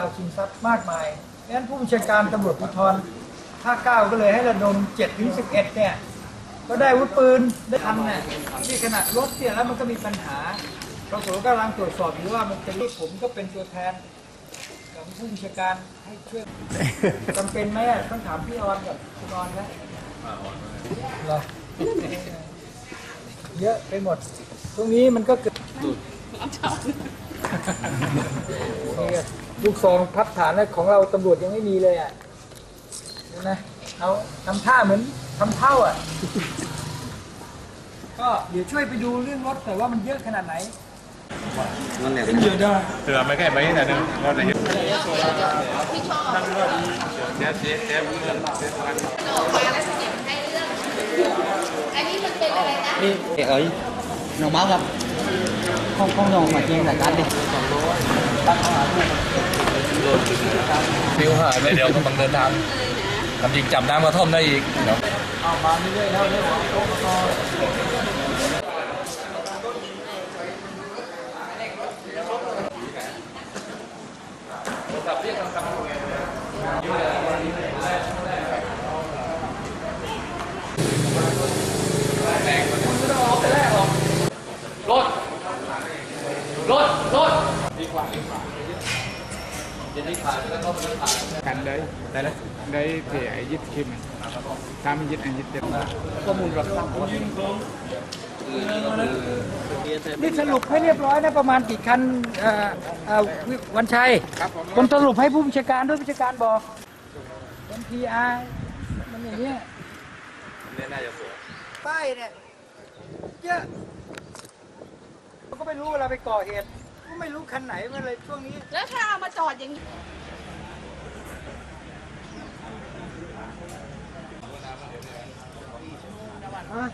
าวชิงทรัพย์มากมายดังนั้นผู้บัญชาการตำรวจภูธรภาคเก้าก็เลยให้ระดม7ถึง11เนี่ยก็ได้วุธปืนได้ทำเนี่ยที่ขนาดรถเนี่ยแล้วมันก็มีปัญหาเราสกำลังตรวจสอบอยู่ว่ามันจะรีบผมก็เป็นตัวแทนกับผู้บัญชาการให้ช่วยจำเป็นไหมอะต้องถามพี่ออนกับคุณออนนะเหรอเยอะไปหมด ตรงนี้มันก็เกิด ลูกซองพับฐานของเราตำรวจยังไม่มีเลยอะเห็นะเอาทำท่าเหมือนทำเท่าอะ ก็เดี๋ยวช่วยไปดูเรื่องรถแต่อยว่ามันเยอะขนาดไหนเป็นเยอะด้วย từ mấy cái mấy là đâu nó là hiện ออกมาแล้วเก็บให้เรื่องอันนี้มันเป็นอะไรนะนี่เอ้ยน้องเมาส์ครับ ห้องห้องนองมาจริงแต่การดิฟิวหายไปเดี๋ยวกำลังเดินทางทำจริงจับน้ำกระท่อมได้อีกเดี๋ยวเอามาเรื่อยๆแล้วเรื่องข องโต๊ะต่อกัน đấy đấy đấy thì ấy dứt khi mình ta mình dứt anh dứt được นี่สรุปให้เรียบร้อยนะประมาณกี่คันวันชัยผมสรุปให้ผู้บัญชาการด้วยผู้บัญชาการบอกเป็นพีอาร์มันอย่างเงี้ยเนี่ยน่าจะสวยป้ายเนี่ยเยอะเราก็ไม่รู้เวลาไปก่อเหตุ ก็ไม่รู้คันไหนมาเลยช่วงนี้ แล้วถ้าเอามาจอดอย่างนี้อะ